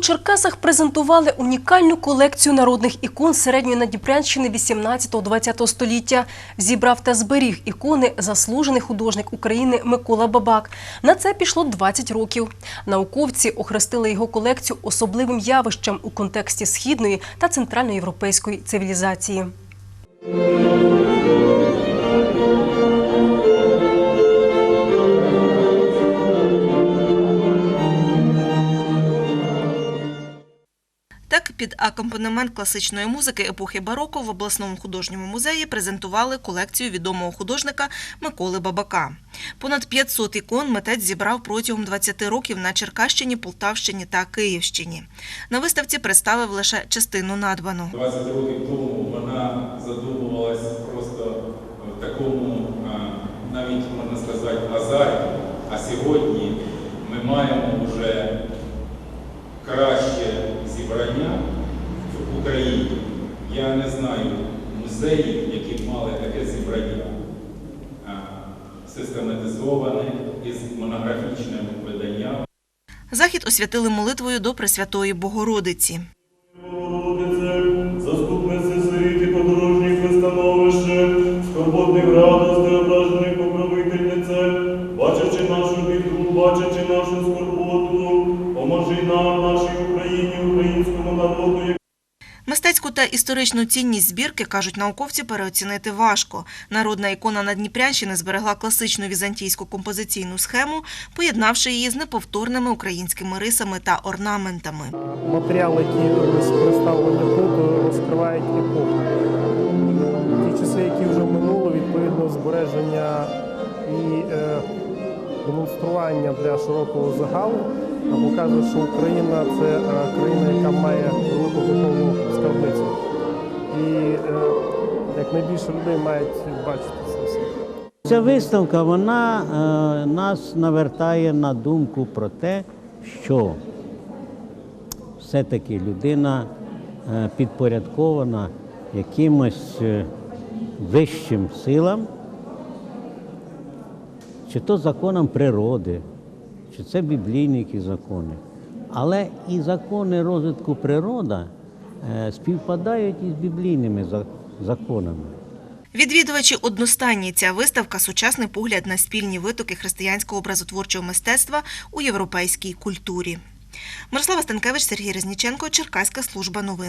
Черкасах презентували унікальну колекцію народних ікон середньої Надніпрянщини 18-20 століття. Зібрав та зберіг ікони заслужений художник України Микола Бабак. На це пішло 20 років. Науковці охрестили його колекцію особливим явищем у контексті східної та центральноєвропейської цивілізації. Так, під акомпанемент класичної музики епохи бароко в обласному художньому музеї презентували колекцію відомого художника Миколи Бабака. Понад 500 ікон митець зібрав протягом 20 років на Черкащині, Полтавщині та Київщині. На виставці представив лише частину надбану. 20 років тому вона задумувалась просто в такому, навіть можна сказати, азарті. А сьогодні ми маємо вже краще зібрання в Україні. Я не знаю музеїв, які мали таке зібрання систематизоване із монографічним виданням. Захід освятили молитвою до Пресвятої Богородиці. Бачачи нашу біду, бачачи нашу скорботу, поможи нам, нашій Україні, українському народу, Мистецьку та історичну цінність збірки, кажуть науковці, переоцінити важко. Народна ікона на Надніпрянщини зберегла класичну візантійську композиційну схему, поєднавши її з неповторними українськими рисами та орнаментами. матеріали, які представлені тут, розкривають епоху. Демонстрування для широкого загалу показує, що Україна це е, країна, яка має велику духовну скарбницю. І е, як найбільше людей мають бачити це все. Ця виставка вона е, нас навертає на думку про те, що все-таки людина підпорядкована якимось вищим силам, чи то законам природи, чи це біблійні які закони. Але і закони розвитку природи е, співпадають із біблійними законами. Відвідувачі одностайні ця виставка сучасний погляд на спільні витоки християнського образотворчого мистецтва у європейській культурі. Мирослава Станкевич, Сергій Резніченко, Черкаська служба новин.